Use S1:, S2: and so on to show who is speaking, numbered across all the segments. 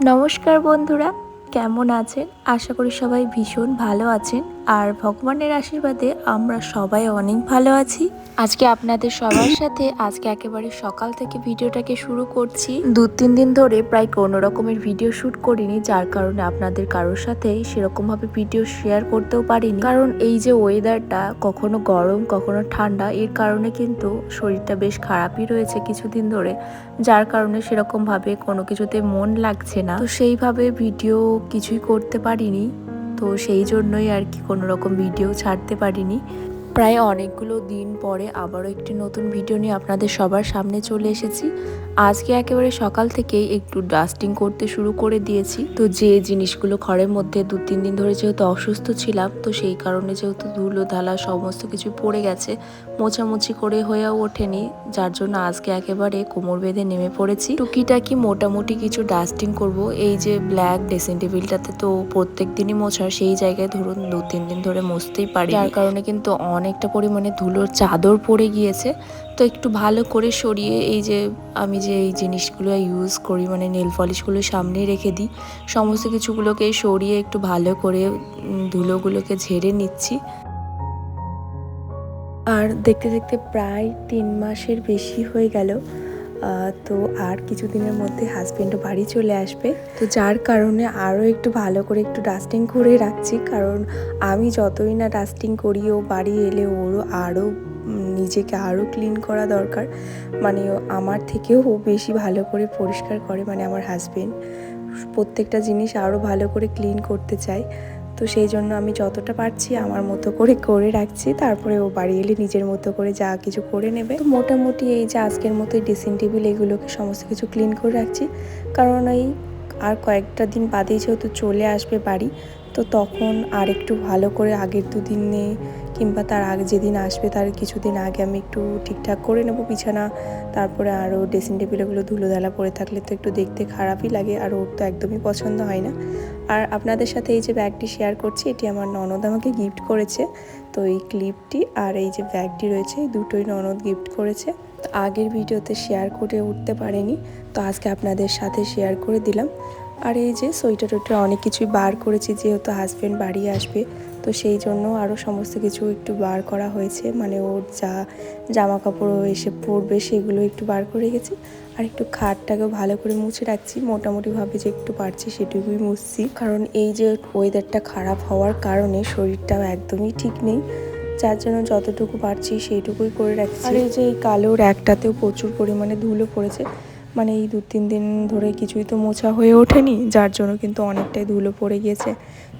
S1: নমস্কার বন্ধুরা কেমন আছেন? আশা করি সবাই ভীষণ ভালো আছেন। আর ভগবানের আশীর্বাদে আমরা সবাই অনেক ভালো আছি। আজকে আপনাদের সবার সাথে আজকে একেবারে সকাল থেকে ভিডিওটাকে শুরু করছি। দু তিন দিন ধরে প্রায় কোনো রকমের ভিডিও শ্যুট করিনি যার কারণে আপনাদের কারোর সাথে সেরকমভাবে ভিডিও শেয়ার করতেও পারিনি। কারণ এই যে ওয়েদারটা কখনো গরম কখনো ঠান্ডা এর কারণে কিন্তু শরীরটা বেশ খারাপই রয়েছে কিছুদিন ধরে যার কারণে সেরকমভাবে কোনো কিছুতে মন লাগছে না। তো সেইভাবে ভিডিও কিছুই করতে পারিনি। তো সেই জন্যই আর কি কোনো রকম ভিডিও ছাড়তে পারিনি। প্রায় অনেকগুলো দিন পরে আবারও একটি নতুন ভিডিও নিয়ে আপনাদের সবার সামনে চলে এসেছি। আজকে একেবারে সকাল থেকেই একটু ডাস্টিং করতে শুরু করে দিয়েছি। তো যে জিনিসগুলো ঘরের মধ্যে দু, তিন দিন ধরে যেহেতু অসুস্থ ছিলাম, তো সেই কারণে যেহেতু ধুলো ধালা সমস্ত কিছু পড়ে গেছে, মোছামুছি করে হয়েও ওঠেনি, যার জন্য আজকে একেবারে কোমর বেঁধে নেমে পড়েছি। টুকিটাকি মোটামুটি কিছু ডাস্টিং করব। এই যে ব্ল্যাক ড্রেসিং টেবিলটাতে তো প্রত্যেক দিনই মোছা সেই জায়গায় ধরুন দু, তিন দিন ধরে মুছতেই পারি যার কারণে কিন্তু অনেকটা পরিমাণে ধুলোর চাদর পড়ে গিয়েছে। তো একটু ভালো করে সরিয়ে এই যে আমি যে এই জিনিসগুলো ইউজ করি মানে নেল পলিশগুলো সামনে রেখে দিই, সমস্ত কিছুগুলোকে সরিয়ে একটু ভালো করে ধুলোগুলোকে ঝেড়ে নিচ্ছি। আর দেখতে দেখতে প্রায় তিন মাসের বেশি হয়ে গেল। তো আর কিছুদিনের মধ্যে হাজব্যান্ডও বাড়ি চলে আসবে। তো যার কারণে আরও একটু ভালো করে একটু ডাস্টিং করে রাখছি। কারণ আমি যতই না ডাস্টিং করি, ও বাড়ি এলে ওরও আরও নিজেকে আরও ক্লিন করা দরকার। মানে আমার থেকেও ও বেশি ভালো করে পরিষ্কার করে মানে আমার হাজবেন্ড প্রত্যেকটা জিনিস আরও ভালো করে ক্লিন করতে চাই তো সেই জন্য আমি যতটা পারছি আমার মতো করে করে রাখছি। তারপরে ও বাড়ি এলে নিজের মতো করে যা কিছু করে নেবে। তো মোটামুটি এই যে আজকের মতো ড্রেসিং টেবিল এগুলোকে সমস্ত কিছু ক্লিন করে রাখছি। কারণ এই আর কয়েকটা দিন বাদেই যেহেতু চলে আসবে বাড়ি, তো তখন আর একটু ভালো করে আগের দুদিনে কিংবা তার আগে যেদিন আসবে তার কিছুদিন আগে আমি একটু ঠিকঠাক করে নেব বিছানা। তারপরে আরও ড্রেসিং টেবিলগুলো ধুলো ধালা পড়ে থাকলে তো একটু দেখতে খারাপই লাগে আর ওর তো একদমই পছন্দ হয় না। আর আপনাদের সাথে এই যে ব্যাগটি শেয়ার করছি, এটি আমার ননদ আমাকে গিফট করেছে। তো এই ক্লিপটি আর এই যে ব্যাগটি রয়েছে, এই দুটোই ননদ গিফট করেছে। তো আগের ভিডিওতে শেয়ার করে উঠতে পারেনি, তো আজকে আপনাদের সাথে শেয়ার করে দিলাম। আর এই যে সোয়েটার টোয়েটার অনেক কিছুই বার করেছি, যেহেতু হাজব্যান্ড বাড়ি আসবে তো সেই জন্য আরও সমস্ত কিছু একটু বার করা হয়েছে। মানে ওর যা জামা কাপড় এসে পরবে সেগুলো একটু বার করে গেছি আর একটু খাটটাকেও ভালো করে মুছে রাখছি। মোটামুটিভাবে যে একটু পারছি সেটুকুই মুছছি। কারণ এই যে ওয়েদারটা খারাপ হওয়ার কারণে শরীরটাও একদমই ঠিক নেই। যার জন্য যতটুকু পারছি সেইটুকুই করে রাখছি। আর এই যে এই কালোর একটাতেও প্রচুর পরিমাণে ধুলো পড়েছে। মানে এই দু তিন দিন ধরে কিছুই তো মোছা হয়ে ওঠেনি, যার জন্য কিন্তু অনেকটাই ধুলো পড়ে গিয়েছে।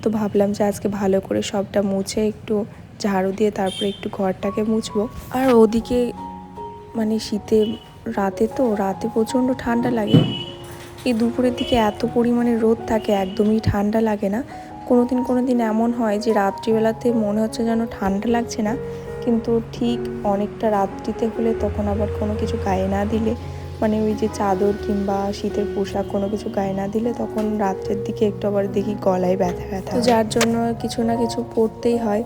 S1: তো ভাবলাম যে আজকে ভালো করে সবটা মুছে একটু ঝাড়ু দিয়ে তারপরে একটু ঘরটাকে মুছবো। আর ওদিকে মানে শীতে, রাতে তো, রাতে প্রচণ্ড ঠান্ডা লাগে। এই দুপুরের দিকে এত পরিমাণে রোদ থাকে, একদমই ঠান্ডা লাগে না। কোনো দিন কোনো দিন এমন হয় যে রাত্রিবেলাতে মনে হচ্ছে যেন ঠান্ডা লাগছে না, কিন্তু ঠিক অনেকটা রাত্রিতে হলে তখন আবার কোনো কিছু গায়ে না দিলে মানে ওই যে চাদর কিংবা শীতের পোশাক কোনো কিছু গায়ে না দিলে তখন রাত্রের দিকে একটু আবার দেখি গলায় ব্যথা ব্যথা যার জন্য কিছু না কিছু পরতেই হয়।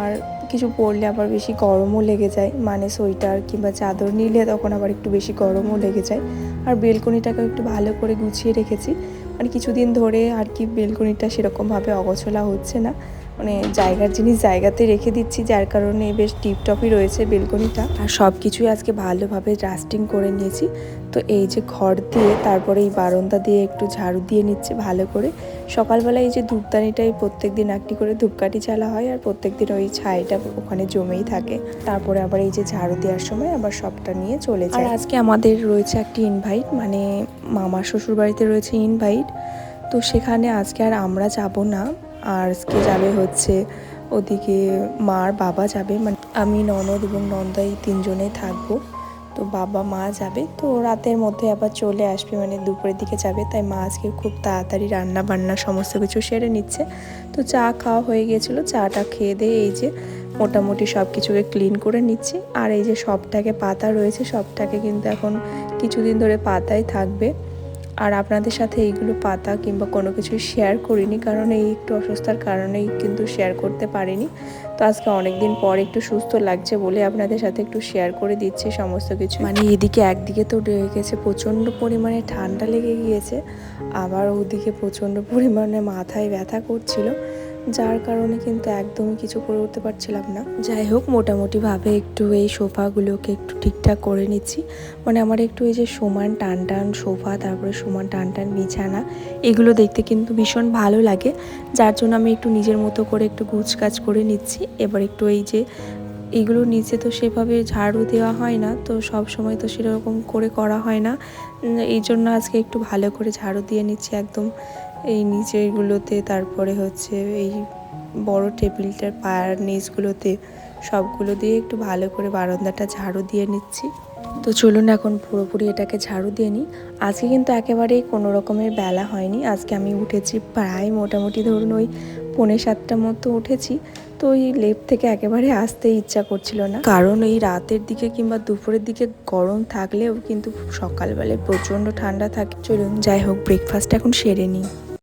S1: আর কিছু পরলে আবার বেশি গরমও লেগে যায়। মানে সোয়েটার কিংবা চাদর নিলে তখন আবার একটু বেশি গরমও লেগে যায়। আর বেলকনিটাকেও একটু ভালো করে গুছিয়ে রেখেছি। মানে কিছুদিন ধরে আর কি বেলকনিটা সেরকমভাবে অগোছলা হচ্ছে না। মানে জায়গার জিনিস জায়গাতে রেখে দিচ্ছি যার কারণে বেশ টিপটপই রয়েছে বেলকনিটা। আর সব কিছুই আজকে ভালোভাবে রাস্টিং করে নিয়েছি। তো এই যে ঘর দিয়ে তারপরে এই বারান্দা দিয়ে একটু ঝাড়ু দিয়ে নিচ্ছে ভালো করে। সকালবেলা এই যে ধূপদানিটাই প্রত্যেক দিন একটি করে ধূপকাঠি চালা হয় আর প্রত্যেক দিন ওই ছাইটা ওখানে জমেই থাকে। তারপরে আবার এই যে ঝাড়ু দেওয়ার সময় আবার সবটা নিয়ে চলে যায়। আর আজকে আমাদের রয়েছে একটি ইনভাইট মানে মামার শ্বশুর বাড়িতে রয়েছে ইনভাইট তো সেখানে আজকে আর আমরা যাব না। আর আজকে যাবে হচ্ছে ওদিকে মার বাবা যাবে মানে আমি, ননদ এবং নন্দাই তিনজনেই থাকব। তো বাবা, মা যাবে, তো রাতের মধ্যে আবার চলে আসবে মানে দুপুরের দিকে যাবে। তাই মা আজকে খুব তাড়াতাড়ি রান্না বান্না সমস্ত কিছু সেরে নিচ্ছে। তো চা খাওয়া হয়ে গিয়েছিল চাটা খেয়ে দিয়ে এই যে মোটামুটি সব কিছুকে ক্লিন করে নিচ্ছি। আর এই যে সবটাকে, পাতা রয়েছে, সবটাকে কিন্তু এখন কিছুদিন ধরে পাতাই থাকবে। আর আপনাদের সাথে এইগুলো পাতা কিংবা কোনো কিছু শেয়ার করিনি, কারণ এই একটু অসুস্থার কারণেই কিন্তু শেয়ার করতে পারিনি। তো আজকে অনেক দিন পর একটু সুস্থ লাগছে বলে আপনাদের সাথে একটু শেয়ার করে দিচ্ছে সমস্ত কিছু। মানে এদিকে একদিকে তো গেছে, প্রচণ্ড পরিমাণে ঠান্ডা লেগে গিয়েছে, আবার ওদিকে প্রচণ্ড পরিমাণে মাথায় ব্যথা করছিল। যার কারণে কিন্তু একদমই কিছু করে উঠতে পারছিলাম না। যাই হোক, মোটামুটিভাবে একটু এই সোফাগুলোকে একটু ঠিকঠাক করে নিচ্ছি। মানে আমার একটু এই যে সমান টান টান সোফা, তারপরে সমান টান টান বিছানা, এগুলো দেখতে কিন্তু ভীষণ ভালো লাগে। যার জন্য আমি একটু নিজের মতো করে একটু গুছকাজ করে নিচ্ছি। এবার একটু এই যে এগুলো নিচে তো সেভাবে ঝাড়ু দেওয়া হয় না, তো সব সময় তো সেরকম করে করা হয় না। এই জন্য আজকে একটু ভালো করে ঝাড়ু দিয়ে নিচ্ছি একদম। এই নিচেরগুলোতে তারপরে হচ্ছে এই বড় টেবিলটার পায়ার নিচগুলোতে সবগুলো দিয়ে একটু ভালো করে বারান্দাটা ঝাড়ু দিয়ে নিচ্ছি। তো চলুন এখন পুরোপুরি এটাকে ঝাড়ু দিয়ে নিই। আজকে কিন্তু একেবারেই কোনো রকমের বেলা হয়নি। আজকে আমি উঠেছি প্রায় মোটামুটি ধরুন ওই পৌনে সাতটার মতো উঠেছি। তো ওই লেপ থেকে একেবারে আসতে ইচ্ছা করছিল না। কারণ এই রাতের দিকে কিংবা দুপুরের দিকে গরম থাকলেও কিন্তু সকালবেলায় প্রচণ্ড ঠান্ডা থাকে। চলুন যাই হোক ব্রেকফাস্ট এখন সেরে নিই।